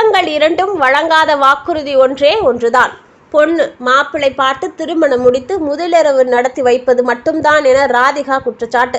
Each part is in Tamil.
கழகங்கள் இரண்டும் வழங்காத வாக்குறுதி ஒன்றே ஒன்றுதான். பொண்ணு மாப்பிள்ளை பார்த்து திருமணம் முடித்து முதலிரவு நடத்தி வைப்பது மட்டும்தான் என ராதிகா குற்றச்சாட்டு.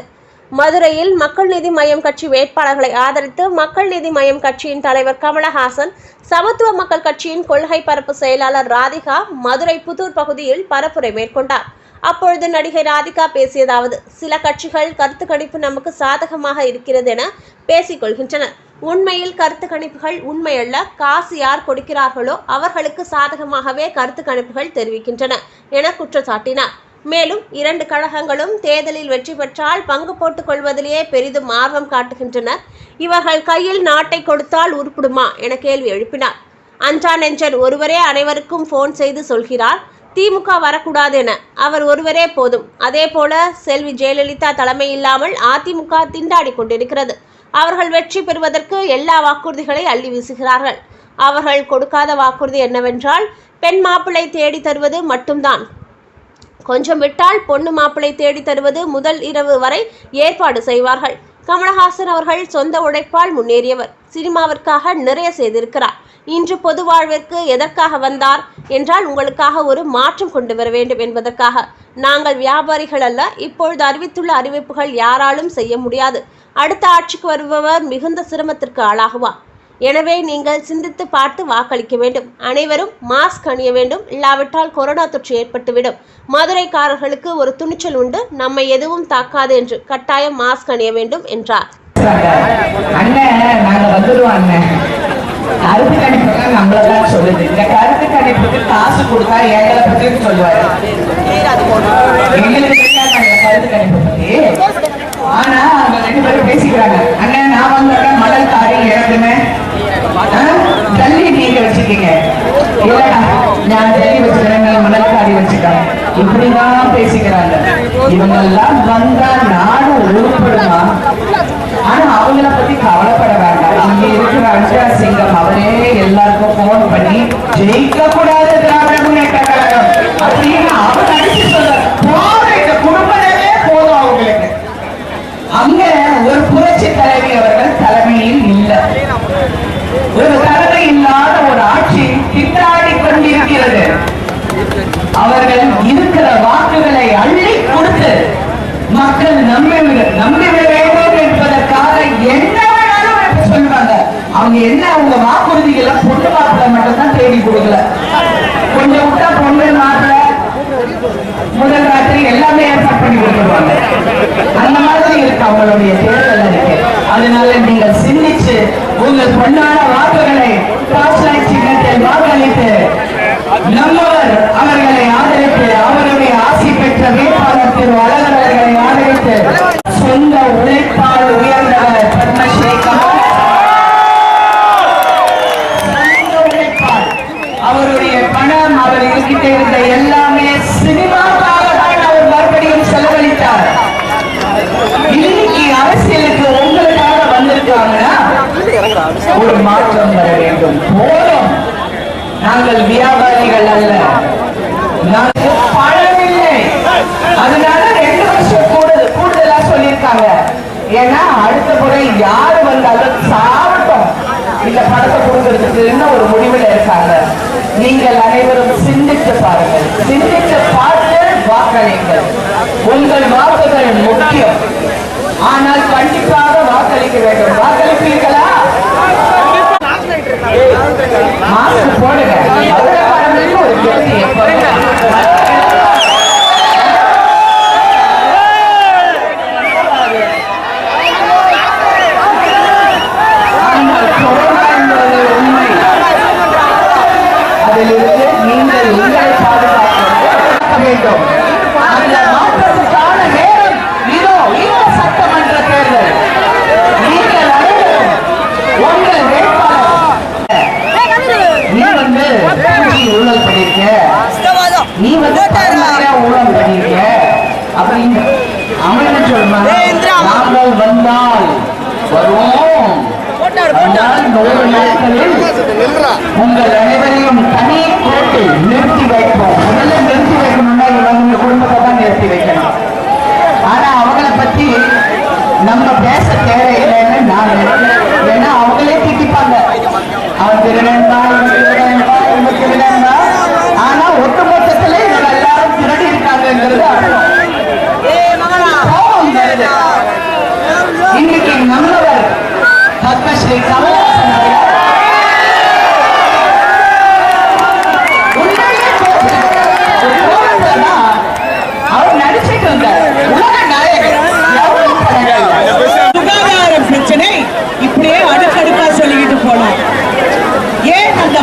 மதுரையில் மக்கள் நீதி மய்யம் கட்சி வேட்பாளர்களை ஆதரித்து மக்கள் நீதி மய்யம் கட்சியின் தலைவர் கமலஹாசன் சமத்துவ மக்கள் கட்சியின் கொள்கை பரப்பு செயலாளர் ராதிகா மதுரை புதூர் பகுதியில் பரப்புரை மேற்கொண்டார். அப்பொழுது நடிகை ராதிகா பேசியதாவது சில கட்சிகள் கருத்து கணிப்பு நமக்கு சாதகமாக இருக்கிறது என பேசிக்கொள்கின்றனர். உண்மையில் கருத்து கணிப்புகள் உண்மையல்ல காசு யார் கொடுக்கிறார்களோ அவர்களுக்கு சாதகமாகவே கருத்து கணிப்புகள் தெரிவிக்கின்றன என குற்றச்சாட்டினார். மேலும் இரண்டு கழகங்களும் தேர்தலில் வெற்றி பெற்றால் பங்கு போட்டுக் கொள்வதிலேயே பெரிதும் ஆர்வம் காட்டுகின்றனர். இவர்கள் கையில் நாட்டை கொடுத்தால் உருப்பிடுமா என கேள்வி எழுப்பினார். அஞ்சா நெஞ்சன் ஒருவரே அனைவருக்கும் போன் செய்து சொல்கிறார் திமுக வரக்கூடாது என. அவர் ஒருவரே போதும். அதே போல செல்வி ஜெயலலிதா தலைமை இல்லாமல் அதிமுக திண்டாடி கொண்டிருக்கிறது. அவர்கள் வெற்றி பெறுவதற்கு எல்லா வாக்குறுதிகளை அள்ளி வீசுகிறார்கள். அவர்கள் கொடுக்காத வாக்குறுதி என்னவென்றால் பெண் மாப்பிள்ளை தேடி தருவது மட்டும்தான். கொஞ்சம் விட்டால் பொண்ணு மாப்பிள்ளை தேடி தருவது முதல் இரவு வரை ஏற்பாடு செய்வார்கள். கமலஹாசன் அவர்கள் சொந்த உழைப்பால் முன்னேறியவர். சினிமாவிற்காக நிறைய செய்திருக்கிறார். இன்று பொது வாழ்விற்கு எதற்காக வந்தார் என்றால் உங்களுக்காக ஒரு மாற்றம் கொண்டு வர வேண்டும் என்பதற்காக. நாங்கள் வியாபாரிகள் அல்ல இப்பொழுது அறிவித்துள்ள அறிவிப்புகள் யாராலும் செய்ய முடியாது. அடுத்த ஆட்சிக்கு வருபவர் மிகுந்த சிரமத்திற்கு ஆளாகுவார் எனவே நீங்கள் சிந்தித்து பார்த்து வாக்களிக்க வேண்டும். அனைவரும் மாஸ்க் அணிய வேண்டும். இல்லாவிட்டால் கொரோனா தொற்று ஏற்பட்டுவிடும். மதுரைக்காரர்களுக்கு ஒரு துணிச்சல் உண்டு. நம்மை எதுவும் தாக்காது என்று கட்டாயம் மாஸ்க் அணிய வேண்டும் என்றார். கருத்து நாங்க வந்துடுவோம் தான் சொல்லுது. இந்த கருத்து கணிப்புக்கு காசு கொடுத்தா எங்களை பத்தி சொல்லுவாரு. எங்களுக்கு கருத்து கணிப்பு? இவங்கெல்லாம் வந்தா நாடு உருப்படுமா? ஆனா அவங்கள பத்தி கவலைப்பட வேண்டாம். இங்க இருக்கிற அஞ்சா சிங்கம் அவரே மக்கள் நம்பி விட- வேண்டும் என்பதற்காக என்ன வேணாலும் சொல்றாங்க அவங்க என்ன அவங்க வாக்குறுதிகளை பொண்ணு மாப்பிள்ள மட்டும் தான் தேடி கொடுக்கல கொஞ்சம் விட்டா பொண்ணு மாப்பிள்ள முதல் ராத்திரி எல்லாமே ஏற்பாடு பண்ணி கொடுத்துருவாங்க அந்த மாதிரி இருக்கு அவங்களுடைய தேர்தல் இருக்கு அதனால நீங்கள் சிந்திச்சு உங்கள் பொன்னான வாக்குகளை டார்ச்லைட் சின்னத்தில் வாக்களித்து நம்மவர் அவர்களை ஆதரித்து அவருடைய ஆசி பெற்ற வேட்பாளர் திரு அழகர் அவர்களை ஆதரித்து சொந்த உழைப்பால் உயர்ந்தவர் பத்மஸ்ரீ கமல் சொந்த உழைப்பால் அவருடைய பணம் அவர் இருக்கிட்ட இருந்த எல்லாமே சினிமாக்காக தான் அவர் மறுபடியும் செலவழித்தார் இன்னைக்கு அரசியலுக்கு உங்களுக்காக வந்திருக்காங்கன்னா ஒரு மாற்றம் வர வேண்டும். போதும். நாங்கள் வியாபாரிகள் அல்ல. நாங்கள் பழமில்லை அதனால ரெண்டு வருஷம் கூடுதல் கூடுதலா சொல்லியிருக்காங்க. ஏன்னா அடுத்த முறை யாரு வந்தாலும் சாப்பிட்டோம். இந்த படத்தை கொடுக்கறதுக்கு ஒரு முடிவில் இருக்காங்க? நீங்கள் அனைவரும் சிந்தித்து பாருங்கள். சிந்தித்து பார்த்து வாக்களிங்கள். உங்கள் வாக்குகள் முக்கியம். ஆனால் கண்டிப்பாக வாக்களிக்க வேண்டும் வாக்களிப்பீர்களா மாஸ்க் போடுங்க மதுரக்காரங்களுக்கு ஒரு கெட்டி எப்பவுமே. ஆனால் கொரோனா என்பது உண்மை அதிலிருந்து நீங்கள் உங்களை பாதுகாக்க வேண்டும். அந்த மாற்றத்துக்கான நேரம் இதோ இந்த சட்டமன்ற தேர்தல். நீங்கள் அனைவரும் உங்கள் வேட்பாளர். நீ வந்து ஊழல் பண்ணிருக்க. நீ வந்து பரமாயிரம் ஊழல் பண்ணிருக்க. அப்படின்னு அவன் என்ன சொல்லுவான் நாங்கள் வந்தால் வருவோம். உங்கள் அனைவரையும் தனி கோட்டில் நிறுத்தி வைப்போம். முதல்ல நிறுத்தி வைக்கணும்னா இவங்க குடும்பத்தை தான் நிறுத்தி வைக்கணும். ஆனா அவங்க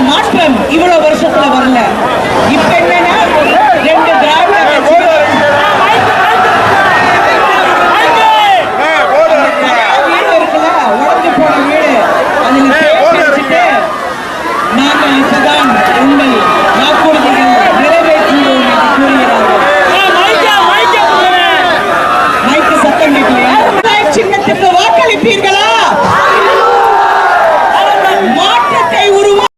மாற்றம் இவ்வளவு வருஷத்துல வரல. இப்ப என்ன